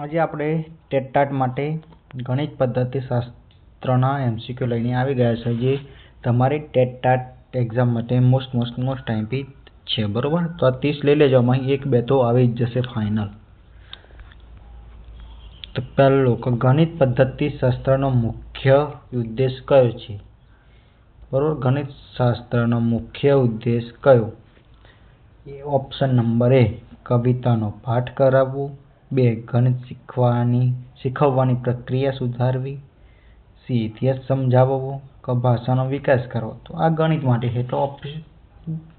આજે આપણે ટેટ માટે ગણિત પદ્ધતિશાસ્ત્રના એમસીક્યુ લઈને આવી ગયા છે, જે તમારી ટેટ ટાટ એક્ઝામ માટે મોસ્ટ મોસ્ટ મોસ્ટ આઈમ્પી છે, બરાબર? તો આ ત્રીસ લઈ લેજો અહીં એક, બે તો આવી જ જશે ફાઇનલ તો પહેલું કે ગણિત પદ્ધતિશાસ્ત્રનો મુખ્ય ઉદ્દેશ કયો છે? બરાબર? ગણિત શાસ્ત્રનો મુખ્ય ઉદ્દેશ કયો? એ ઓપ્શન નંબર એ કવિતાનો પાઠ કરાવવું. બે ગણિત શીખવાની, શીખવવાની પ્રક્રિયા સુધારવી, સી ઇતિહાસ સમજાવવો, કે ભાષાનો વિકાસ કરવો. તો આ ગણિત માટે છે તો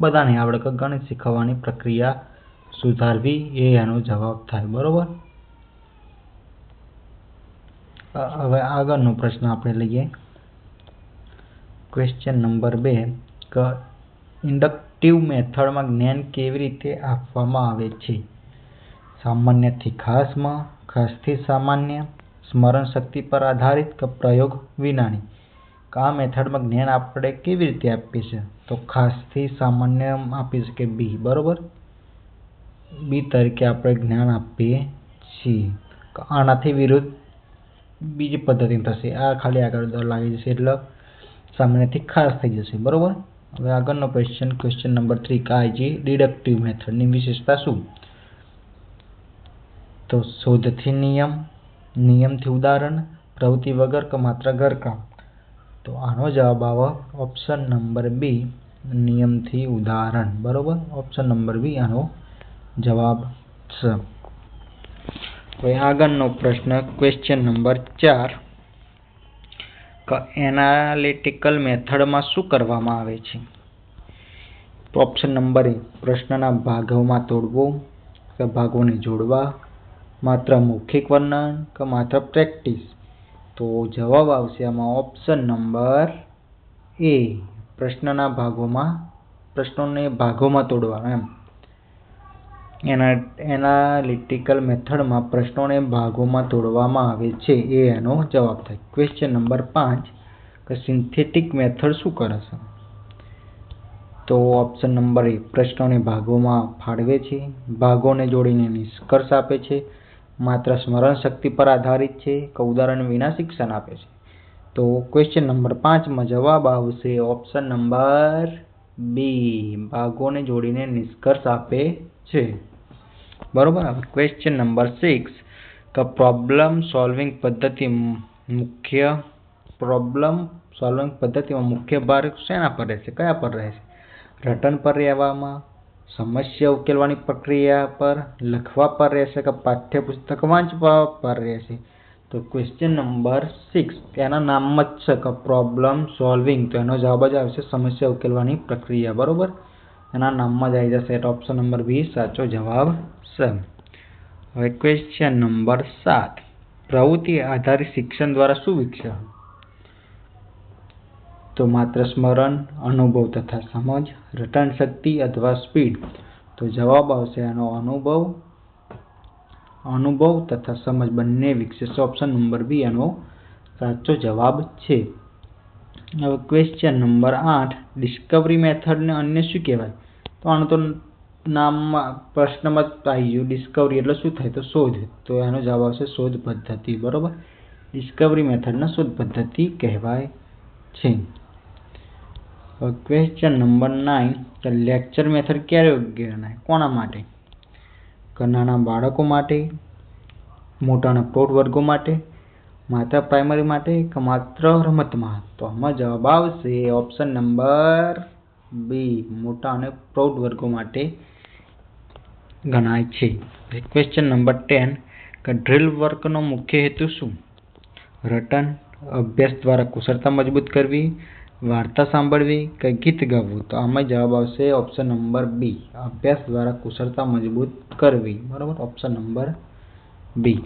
બધાને આવડે કે ગણિત શીખવવાની પ્રક્રિયા સુધારવી એ એનો જવાબ થાય. બરોબર? હવે આગળનો પ્રશ્ન આપણે લઈએ. ક્વેશ્ચન નંબર બે, કે ઇન્ડક્ટિવ મેથડમાં જ્ઞાન કેવી રીતે આપવામાં આવે છે? સામાન્યથી ખાસમાં ખાસથી સામાન્ય, સ્મરણ શક્તિ પર આધારિત કે પ્રયોગ વિનાની. આ મેથડમાં જ્ઞાન આપણે કેવી રીતે આપીએ છીએ? તો ખાસથી સામાન્ય આપી શકીએ બી, બરોબર? બી તરીકે આપણે જ્ઞાન આપીએ છીએ. આનાથી વિરુદ્ધ બીજી પદ્ધતિ થશે. આ ખાલી આગળ લાગી જશે, એટલે સામાન્યથી ખાસ થઈ જશે, બરોબર? હવે આગળનો ક્વેશ્ચન ક્વેશ્ચન નંબર થ્રી કાયજી ડિડક્ટિવ મેથડની વિશેષતા શું? તો શોધથી નિયમ, નિયમથી ઉદાહરણ, પ્રવૃત્તિ વગર કે માત્ર ઘરકામ? તો આનો જવાબ આવે ઓપ્શન નંબર બી નિયમથી ઉદાહરણ. બરોબર? ઓપ્શન નંબર બી આનો જવાબ છે હવે આગળનો પ્રશ્ન ક્વેશ્ચન નંબર ચાર. એનાલિટિકલ મેથડમાં શું કરવામાં આવે છે? ઓપ્શન નંબર એ પ્રશ્નના ભાગોમાં તોડવો કે ભાગોને જોડવા? માત્ર મૌખિક વર્ણન કે માત્ર પ્રેક્ટિસ? તો જવાબ આવશે આમાં ઓપ્શન નંબર એ પ્રશ્નના ભાગોમાં, પ્રશ્નોને ભાગોમાં તોડવાનો એમ. એના એનાલિટિકલ મેથડમાં પ્રશ્નોને ભાગોમાં તોડવામાં આવે છે. એ એનો જવાબ થાય. ક્વેશ્ચન નંબર પાંચ. કે સિન્થેટિક મેથડ શું કરે છે? તો ઓપ્શન નંબર એ પ્રશ્નોને ભાગોમાં ફાળવે છે. ભાગોને જોડીને નિષ્કર્ષ આપે છે. માત્ર સ્મરણ શક્તિ પર આધારિત છે, કે ઉદાહરણ વિના શિક્ષણ આપે છે? તો ક્વેશ્ચન નંબર પાંચમાં જવાબ આવશે ઓપ્શન નંબર બી, ભાગોને જોડીને નિષ્કર્ષ આપે છે. બરોબર? ક્વેશ્ચન નંબર સિક્સ કે પ્રોબ્લેમ સોલ્વિંગ પદ્ધતિ મુખ્ય પ્રોબ્લેમ સોલ્વિંગ પદ્ધતિમાં મુખ્ય ભાર શેના પર રહેશે? કયા પર રહેશે? રટન પર રહેવામાં સમસ્યા ઉકેલવાની પ્રક્રિયા પર લખવા પર રહેશે કે પાઠ્યપુસ્તક વાંચવા પર રહેશે? તો ક્વેશ્ચન નંબર સિક્સ તેના નામમાં જ છે કે પ્રોબ્લેમ સોલ્વિંગ તો એનો જવાબ જ આવશે સમસ્યા ઉકેલવાની પ્રક્રિયા, બરાબર? એના નામમાં જ આવી જશે. એટલે ઓપ્શન નંબર બી સાચો જવાબ છે હવે ક્વેશ્ચન નંબર સાત. પ્રવૃત્તિ આધારિત શિક્ષણ દ્વારા શું વિકસે તો માત્ર સ્મરણ, અનુભવ તથા સમજ રટન શક્તિ અથવા સ્પીડ. તો જવાબ આવશે એનો અનુભવ અનુભવ તથા સમજ. બંને વિકસિત ઓપ્શન નંબર બી એનો સાચો જવાબ છે. હવે ક્વેશ્ચન નંબર આઠ ડિસ્કવરી મેથડને અન્ય શું કહેવાય? તો આનું તો નામમાં, પ્રશ્નમાં જ આવી ગયું. ડિસ્કવરી એટલે શું થાય? તો શોધ. તો એનો જવાબ આવશે શોધ પદ્ધતિ. બરાબર? ડિસ્કવરી મેથડને શોધ પદ્ધતિ કહેવાય છે. ક્વેશ્ચન નંબર નાઇન કે લેક્ચર મેથડ ક્યારે યોગ્ય ગણાય? કોના માટે? કે નાના બાળકો માટે? મોટાના પ્રૌઢ વર્ગો માટે? માત્ર પ્રાઇમરી માટે કે માત્ર રમતમાં તો આમાં જવાબ આવશે ઓપ્શન નંબર બી મોટા અને પ્રૌઢ વર્ગો માટે ગણાય છે. ક્વેશ્ચન નંબર ટેન કે ડ્રિલ વર્કનો મુખ્ય હેતુ શું? રટન, અભ્યાસ દ્વારા કુશળતા મજબૂત કરવી વાર્તા સાંભળવી કે ગીત ગાવું? તો આમાં જવાબ આવશે ઓપ્શન નંબર બી અભ્યાસ દ્વારા કુશળતા મજબૂત કરવી. બરાબર? Option number B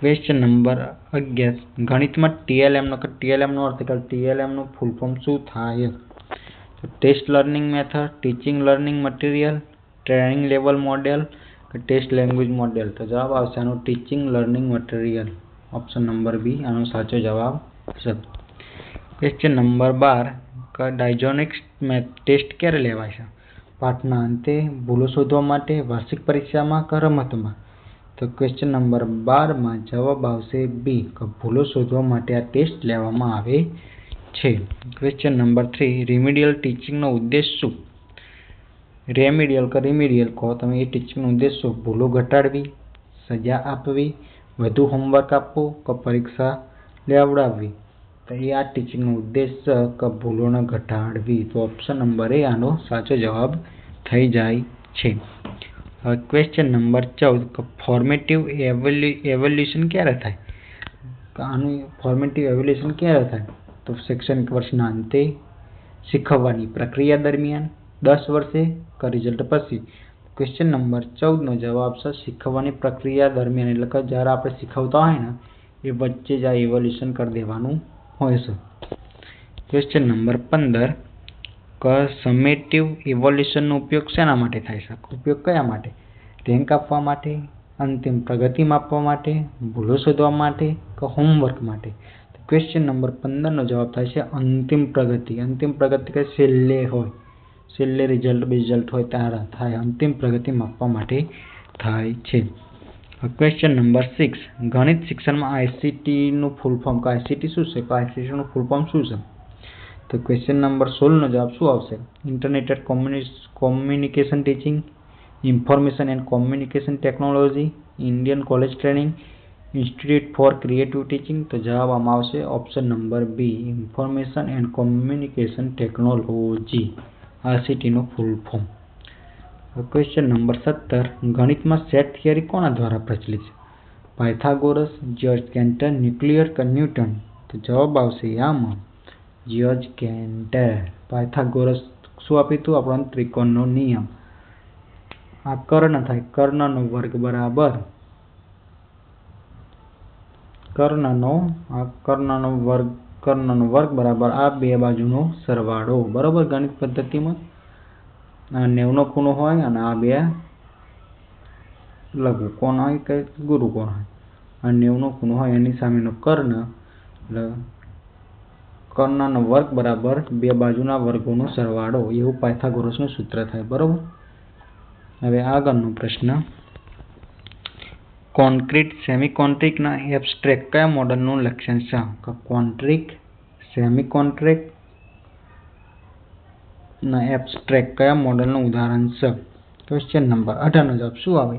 question number અગિયાર. ગણિતમાં ટીએલએમનો કે ટીએલએમનો અર્થ કે ટીએલએમનું ફૂલ ફોર્મ શું થાય? તો test learning method teaching learning material training level model કે ટેસ્ટ લેંગ્વેજ મોડેલ તો જવાબ આવશે આનું teaching learning material option number B આનો સાચો જવાબ છે. ક્વેશ્ચન નંબર બાર. ડાયજોનિક્સ ટેસ્ટ ક્યારે લેવાય છે? પાઠના અંતે ભૂલો શોધવા માટે વાર્ષિક પરીક્ષામાં કે રમતમાં? તો ક્વેશ્ચન નંબર બારમાં જવાબ આવશે બી ભૂલો શોધવા માટે આ ટેસ્ટ લેવામાં આવે છે. ક્વેશ્ચન નંબર થ્રી રિમિડિયલ ટીચિંગનો ઉદ્દેશ શું? રેમિડિયલ કે રિમિડિયલ કહો. તમે એ ટીચિંગનો ઉદ્દેશ શું? ભૂલો ઘટાડવી, સજા આપવી, વધુ હોમવર્ક આપવું, કે પરીક્ષા લેવડાવવી? આ ટીચિંગનો ઉદ્દેશ ભૂલોને ઘટાડવી તો ઓપ્શન નંબર એ આનો સાચો જવાબ થઈ જાય છે. હવે ક્વેશ્ચન નંબર ચૌદ. ફોર્મેટિવ એવોલ્યુશન ક્યારે થાય? આનું ફોર્મેટિવ એવોલ્યુશન ક્યારે થાય? તો શૈક્ષણિક વર્ષના અંતે શીખવવાની પ્રક્રિયા દરમિયાન દસ વર્ષે કે રિઝલ્ટ પછી. ક્વેશ્ચન નંબર ચૌદનો જવાબ છે શીખવવાની પ્રક્રિયા દરમિયાન. એટલે કે જ્યારે આપણે શીખવતા હોય ને, એ વચ્ચે જ આ ઇવોલ્યુશન કરી દેવાનું હોય છે ક્વેશ્ચન નંબર પંદર. ક સમેટિવ ઇવોલ્યુશનનો ઉપયોગ શેના માટે થાય છે? ઉપયોગ કયા માટે? રેન્ક આપવા માટે, અંતિમ પ્રગતિ માપવા માટે, ભૂલો શોધવા માટે કે હોમવર્ક માટે? ક્વેશ્ચન નંબર પંદરનો જવાબ થાય છે અંતિમ પ્રગતિ. અંતિમ પ્રગતિ કે છેલ્લે હોય. છેલ્લે રિઝલ્ટ બિઝલ્ટ હોય ત્યારે થાય. અંતિમ પ્રગતિ માપવા માટે થાય છે. ક્વેશ્ચન નંબર સિક્સ ગણિત શિક્ષણમાં આઈસીટીનું ફૂલ ફોર્મ કે આઈસીટી શું છે? કે આઈસીટીનું ફૂલ ફોર્મ શું છે? તો ક્વેશ્ચન નંબર સોળનો જવાબ શું આવશે? Integrated communication teaching information and communication technology Indian college training institute for creative teaching તો જવાબ આમાં આવશે option number B information and communication technology આઈસીટીનું full form question number સત્તર ગણિતમાં સેટ થિયરી કોના દ્વારા પ્રચલિત છે? Pythagoras George Cantor nuclear Newton તો જવાબ આવશે આમાં જ્યોર્જ કેન્ટર પાયથાગોરસ શું આપ્યું હતું? આપણો ત્રિકોણનો નિયમ. આ કર્ણ થાય, કર્ણનો વર્ગ બરાબર. કર્ણનો, આ કર્ણનો વર્ગ કર્ણનો વર્ગ બરાબર આ બે બાજુનો સરવાળો. બરાબર ગણિત પદ્ધતિમાં? નેવનો ખૂણો હોય અને આ બે લઘુ કોણ હોય કે ગુરુ કોણ હોય? અને નેવનો ખૂણો હોય એની સામેનો કર્ણ, એટલે કર્ણનો વર્ગ બરાબર બે બાજુના વર્ગોનો સરવાળો, એવું પાયથાગોરસનું સૂત્ર થાય, બરાબર? હવે આગળનો પ્રશ્ન. કોન્ક્રીટ સેમી કોન્ટ્રિકના એબ્સ્ટ્રેક્ટ કયા મોડલનું લક્ષણ છે? Concentric semi contract abstract કયા મોડલનું ઉદાહરણ છે? ક્વેશ્ચન નંબર અઢારનો જવાબ શું આવે?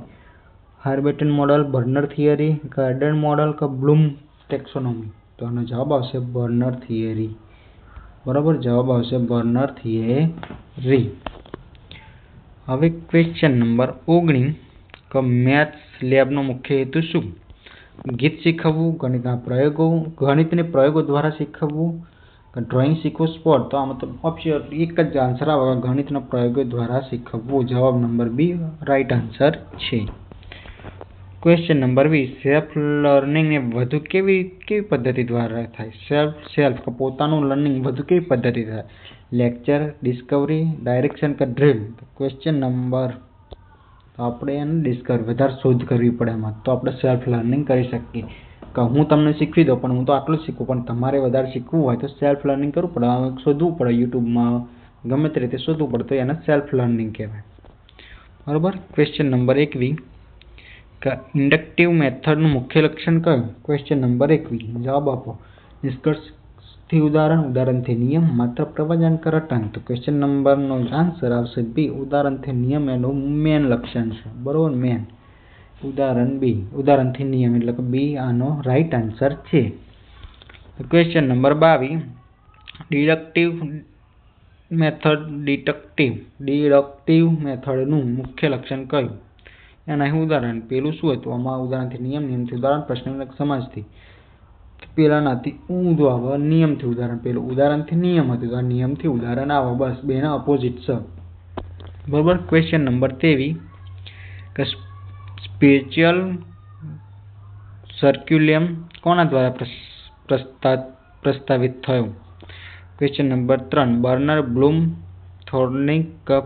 Herbartian model Bruner theory garden model કે બ્લૂમ ટેક્સોનોમી તો આનો જવાબ આવશે બર્નર થિયરી બરાબર? જવાબ આવશે બર્નર થિયરી હવે ક્વેશ્ચન નંબર ઓગણીસ કે મેથ્સ લેબનો મુખ્ય હેતુ શું? ગીત શીખવવું, ગણિતના પ્રયોગો, ગણિતને પ્રયોગો દ્વારા શીખવવું ડ્રોઈંગ શીખવું સ્પોર્ટ તો આમાં તો ઓપ્શન એક જ આન્સર આવે ગણિતના પ્રયોગો દ્વારા શીખવવું. જવાબ નંબર બી રાઈટ આન્સર છે. ક્વેશ્ચન નંબર વીસ સેલ્ફ લર્નિંગને વધુ કેવી કેવી પદ્ધતિ દ્વારા થાય? સેલ્ફ સેલ્ફ પોતાનું લર્નિંગ વધુ કેવી પદ્ધતિ થાય? લેક્ચર ડિસ્કવરી ડાયરેક્શન કે ડ્રીલ ક્વેશ્ચન નંબર આપણે એને ડિસ્કવરી વધારે શોધ કરવી પડે એમાં. તો આપણે સેલ્ફ લર્નિંગ કરી શકીએ. કે હું તમને શીખવી દઉં, પણ હું તો આટલું શીખું, પણ તમારે વધારે શીખવું હોય તો સેલ્ફ લર્નિંગ કરવું પડે. શોધવું પડે યુટ્યુબમાં ગમે તે રીતે શોધવું પડે તો એને સેલ્ફ લર્નિંગ કહેવાય. બરાબર? ક્વેશ્ચન નંબર એકવી ઇન્ડક્ટિવ મેથડનું મુખ્ય લક્ષણ કયું? ક્વેશ્ચન નંબર એકવી જવાબ આપો. નિષ્કર્ષથી ઉદાહરણ, ઉદાહરણથી નિયમ, માત્ર પ્રવચન કરટન તો ક્વેશ્ચન નંબરનો આન્સર આવશે બી. ઉદાહરણથી નિયમ એનું મેન લક્ષણ છે. બરાબર? મેન ઉદાહરણ બી ઉદાહરણથી નિયમ એટલે કે બી આનો રાઈટ આન્સર છે. ક્વેશ્ચન નંબર બાવીસ ડિડક્ટિવ મેથડ ડિટક્ટિવ ડિડક્ટિવ મેથડનું મુખ્ય લક્ષણ કયું? એના ઉદાહરણ. પેલું શું હતું? આમાં ઉદાહરણથી નિયમ, નિયમથી ઉદાહરણ, પ્રશ્ન સમાજથી. પેલાનાથી ઊંધું આવે, નિયમથી ઉદાહરણ. પેલું ઉદાહરણથી નિયમ હતું. તો નિયમથી ઉદાહરણ આવે. બસ, બેના ઓપોઝિટ છે બરાબર? ક્વેશ્ચન નંબર તેવી કે સ્પિરિચ્યુઅલ સર્ક્યુલિયમ કોના દ્વારા પ્રસ્તાવિત થયું? ક્વેશ્ચન નંબર ત્રણ. બર્નર બ્લૂમ થોર્નિક કપ,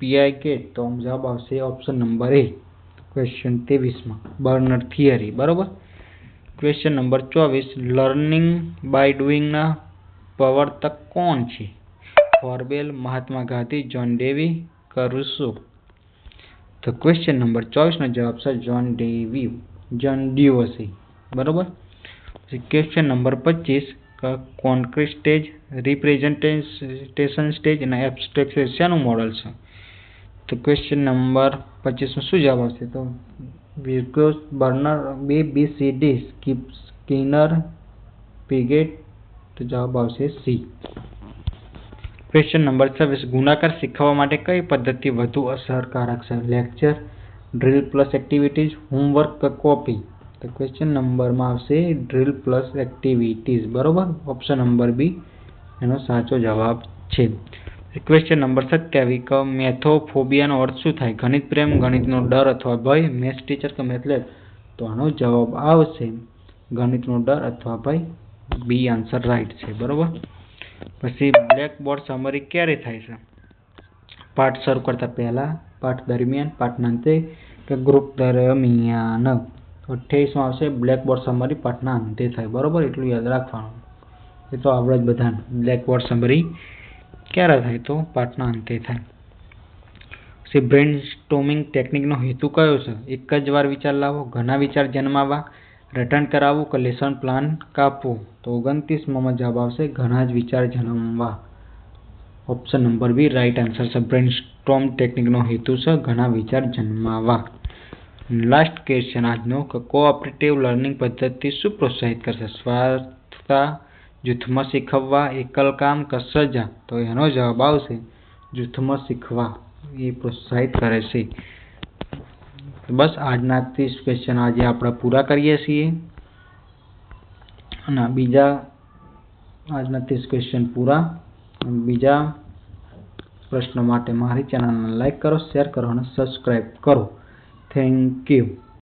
પીઆઈ તો જવાબ આવશે ઓપ્શન નંબર એ ક્વેશ્ચન ત્રેવીસમાં. Bruner theory. બરાબર? ક્વેશ્ચન નંબર ચોવીસ. લર્નિંગ બાય ડુઈંગના પ્રવર્તક કોણ છે? ફોરબેલ મહાત્મા ગાંધી જોન ડેવી કરુસો તો ક્વેશ્ચન નંબર ચોવીસનો જવાબ છે જોન ડેવ્યુ જોન ડ્યુઓસી બરાબર? પછી ક્વેશ્ચન નંબર પચીસ કોન્ક્રીટ સ્ટેજ રિપ્રેઝન્ટેશન સ્ટેજ અને એબ્સ્ટ્રેક્ટ શેનું મોડલ છે? તો ક્વેશ્ચન નંબર પચીસનો શું જવાબ આવશે? તો વિર્કોસ બર્નર બે B C D skip, Skinner, Piaget, તો જવાબ આવશે સી ક્વેશ્ચન નંબર છવ્વીસ. ગુણાકાર શીખવવા માટે કઈ પદ્ધતિ વધુ અસરકારક છે? Lecture drill plus activities homework કે કોપી તો ક્વેશ્ચન નંબરમાં આવશે ડ્રીલ પ્લસ એક્ટિવિટીઝ બરોબર? ઓપ્શન નંબર બી એનો સાચો જવાબ છે. ક્વેશ્ચન નંબર સત્યાવીસ. કે મેથોફોબિયાનો અર્થ શું થાય? ગણિત પ્રેમ, ગણિતનો ડર અથવા ભય? મેથ્સ ટીચર કે મેથલેબ તો આનો જવાબ આવશે ગણિતનો ડર અથવા ભય. બી આન્સર રાઈટ છે. બરોબર? પછી બ્લેકબોર્ડ સમરી ક્યારે થાય છે? પાઠ શરૂ કરતા પહેલાં, પાઠ દરમિયાન પાઠના અંતે, કે ગ્રુપ દરમિયાન. અઠ્યાવીસમાં આવશે? બ્લેકબોર્ડ સમરી પાઠના અંતે થાય. બરોબર? એટલું યાદ રાખવાનું. એ તો આપણે જ બધાને. બ્લેક બોર્ડ સમરી ક્યારે થાય? તો પાઠના અંતે થાય. પછી બ્રેન સ્ટોમિંગ ટેકનિકનો હેતુ કયો છે? એક જ વાર વિચાર લાવો, ઘણા વિચાર જન્માવા રિટર્ન કરાવવું કે લેસન પ્લાન કાપવું? તો ઓગણત્રીસમાં જવાબ આવશે, ઘણા જ વિચાર જન્મવા option number B right answer છે. બ્રેન સ્ટોમ ટેકનિકનો હેતુ છે ઘણા વિચાર જન્માવા લાસ્ટ ક્વેશ્ચન આજનો, કે કોઓપરેટિવ લર્નિંગ પદ્ધતિ શું પ્રોત્સાહિત કરશે? સ્વાર્થતા, જૂથમાં શીખવવા, એકલ કામ કે સજા? તો એનો જવાબ આવશે, જૂથમાં શીખવા. એ પ્રોત્સાહિત કરે છે. બસ આજના ત્રીસ ક્વેશ્ચન આજે આપણે પૂરા કરીએ છીએ. અને બીજા આજના ત્રીસ ક્વેશ્ચન પૂરા. બીજા પ્રશ્નો માટે મારી ચેનલને લાઈક કરો શેર કરો અને સબસ્ક્રાઈબ કરો. Thank you